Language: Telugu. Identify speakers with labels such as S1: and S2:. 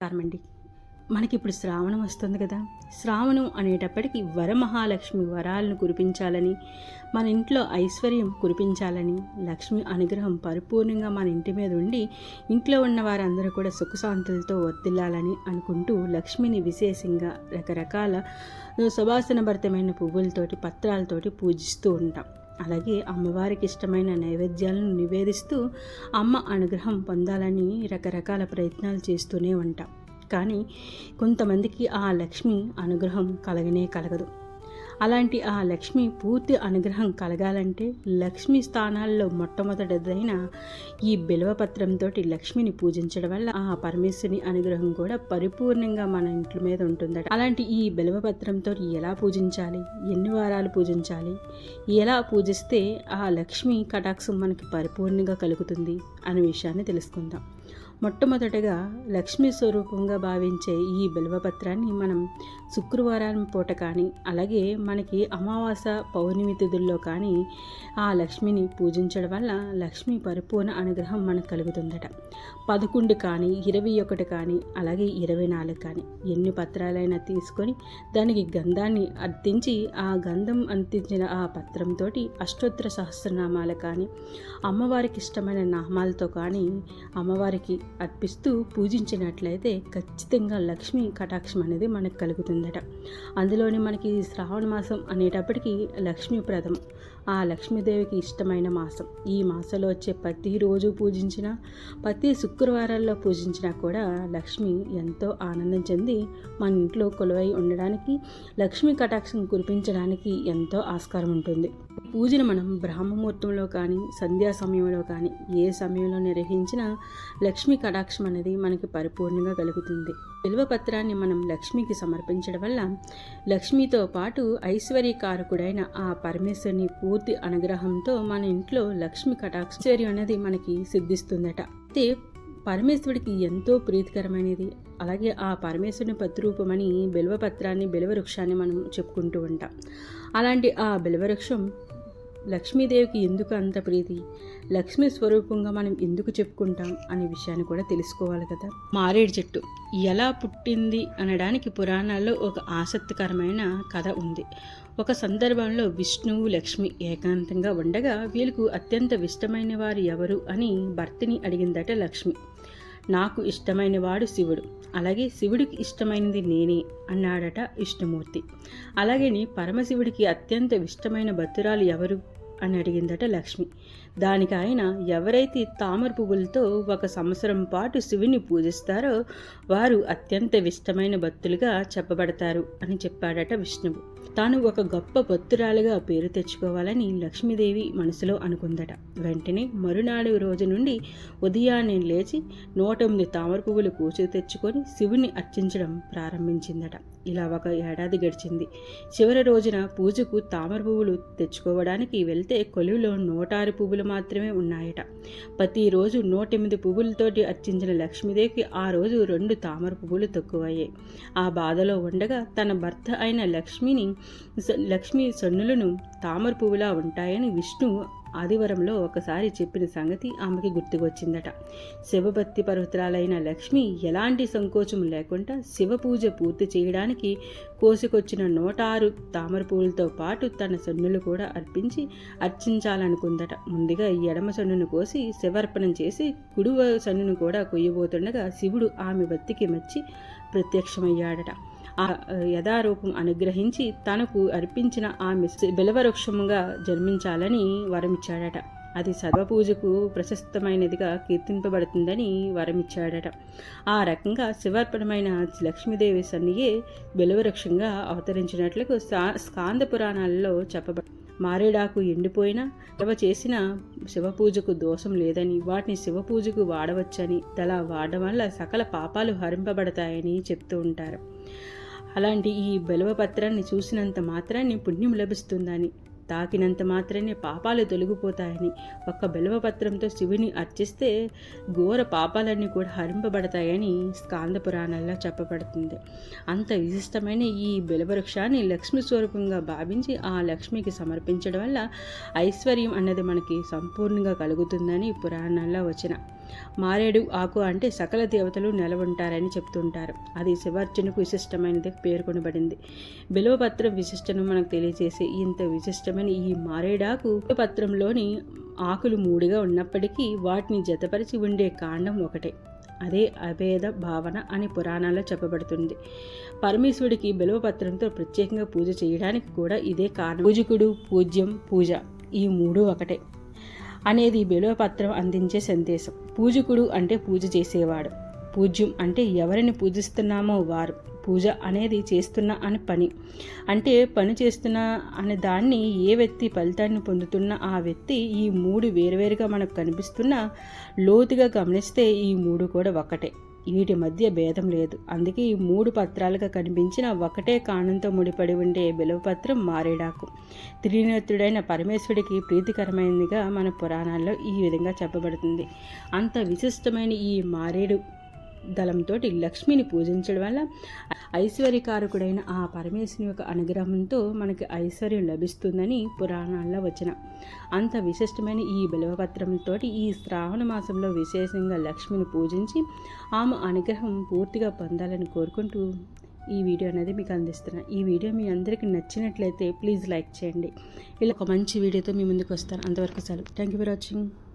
S1: కారమండి మనకి ఇప్పుడు శ్రావణం వస్తుంది కదా. శ్రావణం అనేటప్పటికి వరమహాలక్ష్మి వరాలను కురిపించాలని మన ఇంట్లో ఐశ్వర్యం కురిపించాలని లక్ష్మి అనుగ్రహం పరిపూర్ణంగా మన ఇంటి మీద ఉండి ఇంట్లో ఉన్న వారందరూ కూడా సుఖశాంతులతో వర్తిల్లాలని అనుకుంటూ లక్ష్మిని విశేషంగా రకరకాల సువాసనభరితమైన పువ్వులతోటి పత్రాలతోటి పూజిస్తూ ఉంటాం. అలాగే అమ్మవారికి ఇష్టమైన నైవేద్యాలను నివేదిస్తూ అమ్మ అనుగ్రహం పొందాలని రకరకాల ప్రయత్నాలు చేస్తూనే ఉంటాం. కానీ కొంతమందికి ఆ లక్ష్మి అనుగ్రహం కలగనే కలగదు. అలాంటి ఆ లక్ష్మి పూర్తి అనుగ్రహం కలగాలంటే లక్ష్మి స్థానాల్లో మొట్టమొదటిదైన ఈ బిల్వపత్రంతో లక్ష్మిని పూజించడం వల్ల ఆ పరమేశ్వరుని అనుగ్రహం కూడా పరిపూర్ణంగా మన ఇంట్ల మీద ఉంటుందట. అలాంటి ఈ బిల్వపత్రంతో ఎలా పూజించాలి? ఎన్ని వారాలు పూజించాలి? ఎలా పూజిస్తే ఆ లక్ష్మి కటాక్షం మనకి పరిపూర్ణంగా కలుగుతుంది? అనే విషయాన్ని తెలుసుకుందాం. మొట్టమొదటగా లక్ష్మీ స్వరూపంగా భావించే ఈ బిల్వపత్రాన్ని మనం శుక్రవారం పూట కానీ అలాగే మనకి అమావాస పౌర్ణమి తిథుల్లో కానీ ఆ లక్ష్మిని పూజించడం వల్ల లక్ష్మి పరిపూర్ణ అనుగ్రహం మనకు కలుగుతుందట. పదకొండు కానీ ఇరవై ఒకటి కానీ అలాగే ఇరవై నాలుగు కానీ ఎన్ని పత్రాలైనా తీసుకొని దానికి గంధాన్ని అర్థించి ఆ గంధం అందించిన ఆ పత్రంతో అష్టోత్తర సహస్రనామాలు కానీ అమ్మవారికి ఇష్టమైన నామాలతో కానీ అమ్మవారికి అర్పిస్తూ పూజించినట్లయితే ఖచ్చితంగా లక్ష్మి కటాక్షం అనేది మనకు కలుగుతుందట. అందులోనే మనకి శ్రావణ మాసం అనేటప్పటికీ లక్ష్మీప్రదం ఆ లక్ష్మీదేవికి ఇష్టమైన మాసం. ఈ మాసంలో వచ్చే ప్రతిరోజు పూజించిన ప్రతి శుక్రవారాల్లో పూజించినా కూడా లక్ష్మి ఎంతో ఆనందం చెంది మన ఇంట్లో కొలువై ఉండడానికి లక్ష్మీ కటాక్షం కురిపించడానికి ఎంతో ఆస్కారం ఉంటుంది. పూజను మనం బ్రహ్మముహూర్తంలో కానీ సంధ్యా సమయంలో కానీ ఏ సమయంలో నిర్వహించినా లక్ష్మీ కటాక్షం అనేది మనకి పరిపూర్ణంగా కలుగుతుంది. విలువ పత్రాన్ని మనం లక్ష్మికి సమర్పించడం వల్ల లక్ష్మితో పాటు ఐశ్వర్యకారకుడైన ఆ పరమేశ్వరుని పూర్తి అనుగ్రహంతో మన ఇంట్లో లక్ష్మి కటాక్షర్యం అనేది మనకి సిద్ధిస్తుందట. అయితే పరమేశ్వరుడికి ఎంతో ప్రీతికరమైనది. అలాగే ఆ పరమేశ్వరుని పత్రూపమని బిల్వపత్రాన్ని బిల్వవృక్షాన్ని మనం చెప్పుకుంటూ ఉంటాం. అలాంటి ఆ బిల్వవృక్షం లక్ష్మీదేవికి ఎందుకు అంత ప్రీతి? లక్ష్మీ స్వరూపంగా మనం ఎందుకు చెప్పుకుంటాం అనే విషయాన్ని కూడా తెలుసుకోవాలి కదా. మారేడు చెట్టు ఎలా పుట్టింది అనడానికి పురాణాల్లో ఒక ఆసక్తికరమైన కథ ఉంది. ఒక సందర్భంలో విష్ణువు లక్ష్మి ఏకాంతంగా ఉండగా వీళ్ళకు అత్యంత ఇష్టమైన వారు ఎవరు అని భర్తని అడిగిందట లక్ష్మి. నాకు ఇష్టమైన వాడు శివుడు. అలాగే శివుడికి ఇష్టమైనది నేనే అన్నాడట విష్ణుమూర్తి. అలాగే పరమశివుడికి అత్యంత ఇష్టమైన భక్తురాలు ఎవరు? అని అడిగిందట లక్ష్మి. దానికి ఆయన ఎవరైతే తామర పువ్వులతో ఒక సంవత్సరం పాటు శివుని పూజిస్తారో వారు అత్యంత ఇష్టమైన భక్తులుగా చెప్పబడతారు అని చెప్పాడట విష్ణువు. తాను ఒక గొప్ప భక్తురాలుగా పేరు తెచ్చుకోవాలని లక్ష్మీదేవి మనసులో అనుకుందట. వెంటనే మరునాడు రోజు నుండి ఉదయాన్నే లేచి నూట ఎనిమిది తామర పువ్వులు కూచి తెచ్చుకొని శివుని అర్చించడం ప్రారంభించిందట. ఇలా ఒక ఏడాది గడిచింది. చివరి రోజున పూజకు తామర పువ్వులు తెచ్చుకోవడానికి వెళ్తే కొలువులో నూట ఆరు పువ్వులు మాత్రమే ఉన్నాయట. ప్రతిరోజు నూట ఎనిమిది పువ్వులతోటి అర్చించిన లక్ష్మీదేవికి ఆ రోజు రెండు తామర పువ్వులు తక్కువయ్యాయి. ఆ బాధలో ఉండగా తన భర్త అయిన లక్ష్మిని లక్ష్మి సన్నులను తామర పువ్వులా ఉంటాయని విష్ణు ఆదివారంలో ఒకసారి చెప్పిన సంగతి ఆమెకి గుర్తుకొచ్చిందట. శివభక్తి పర్వతరాలైన లక్ష్మి ఎలాంటి సంకోచం లేకుండా శివ పూజ పూర్తి చేయడానికి కోసుకొచ్చిన నూట ఆరు తామర పువ్వులతో పాటు తన సన్నులు కూడా అర్పించి అర్చించాలనుకుందట. ముందుగా ఎడమ సన్నును కోసి శివర్పణం చేసి కుడువ సన్నును కూడా కొయ్యబోతుండగా శివుడు ఆమె భక్తికి మెచ్చి ప్రత్యక్షమయ్యాడట. ఆ యథారూపం అనుగ్రహించి తనకు అర్పించిన ఆమె బిలవృక్షముగా జన్మించాలని వరమిచ్చాడట. అది సర్వపూజకు ప్రశస్తమైనదిగా కీర్తింపబడుతుందని వరమిచ్చాడట. ఆ రకంగా శివార్పణమైన లక్ష్మీదేవి సన్నియే బిలవృక్షంగా అవతరించినట్లుగా స్కాంద పురాణాలలో చెప్పబ మారేడాకు ఎండిపోయినా శివ చేసిన శివపూజకు దోషం లేదని వాటిని శివపూజకు వాడవచ్చని అలా వాడడం వల్ల సకల పాపాలు హరింపబడతాయని చెప్తూ ఉంటారు. అలాంటి ఈ బెలవపత్రాన్ని చూసినంత మాత్రాన్ని పుణ్యం లభిస్తుందని తాకినంత మాత్రమే పాపాలు తొలగిపోతాయని ఒక్క బెలవపత్రంతో శివుని అర్చిస్తే ఘోర పాపాలన్నీ కూడా హరింపబడతాయని స్కాంద పురాణాల్లో చెప్పబడుతుంది. అంత విశిష్టమైన ఈ బిలవృక్షాన్ని లక్ష్మి స్వరూపంగా భావించి ఆ లక్ష్మికి సమర్పించడం వల్ల ఐశ్వర్యం అన్నది మనకి సంపూర్ణంగా కలుగుతుందని పురాణాల్లో వచ్చిన మారేడు ఆకు అంటే సకల దేవతలు నెలవుంటారని చెప్తుంటారు. అది శివార్జునకు విశిష్టమైనది పేర్కొనబడింది. బిలవపత్రం విశిష్టను మనకు తెలియజేసే ఇంత విశిష్టమైన ఈ మారేడాకు పత్రంలోని ఆకులు మూడుగా ఉన్నప్పటికీ వాటిని జతపరిచి ఉండే కాండం ఒకటే. అదే అభేద భావన అని పురాణాల్లో చెప్పబడుతుంది. పరమేశ్వరుడికి బిలవపత్రంతో ప్రత్యేకంగా పూజ చేయడానికి కూడా ఇదే కారణం. పూజకుడు పూజ్యం పూజ ఈ మూడు ఒకటే. అనేది బిలవపత్రం అందించే సందేశం. పూజకుడు అంటే పూజ చేసేవాడు. పూజ్యం అంటే ఎవరిని పూజిస్తున్నామో వారు. పూజ అనేది చేస్తున్న అని పని. అంటే పని చేస్తున్న అనే దాన్ని ఏ వ్యక్తి ఫలితాన్ని పొందుతున్న ఆ వ్యక్తి ఈ మూడు వేరువేరుగా మనకు కనిపిస్తున్న లోతుగా గమనిస్తే ఈ మూడు కూడా ఒకటే. వీటి మధ్య భేదం లేదు. అందుకే ఈ మూడు పత్రాలుగా కనిపించిన ఒకటే కాణంతో ముడిపడి ఉండే బిలవపత్రం మారేడాకు. త్రినేత్రుడైన పరమేశ్వరుడికి ప్రీతికరమైనదిగా మన పురాణాల్లో ఈ విధంగా చెప్పబడుతుంది. అంత విశిష్టమైన ఈ మారేడు దళంతో లక్ష్మిని పూజించడం వల్ల ఐశ్వర్యకారకుడైన ఆ పరమేశ్వరుని యొక్క అనుగ్రహంతో మనకి ఐశ్వర్యం లభిస్తుందని పురాణాల్లో వచ్చిన. అంత విశిష్టమైన ఈ బిలవపత్రంతో ఈ శ్రావణ మాసంలో విశేషంగా లక్ష్మిని పూజించి ఆమె అనుగ్రహం పూర్తిగా పొందాలని కోరుకుంటూ ఈ వీడియో అనేది మీకు అందిస్తున్నా. ఈ వీడియో మీ అందరికీ నచ్చినట్లయితే ప్లీజ్ లైక్ చేయండి. ఇలా ఒక మంచి వీడియోతో మీ ముందుకు వస్తాను. అంతవరకు సెలవు. Thank you for watching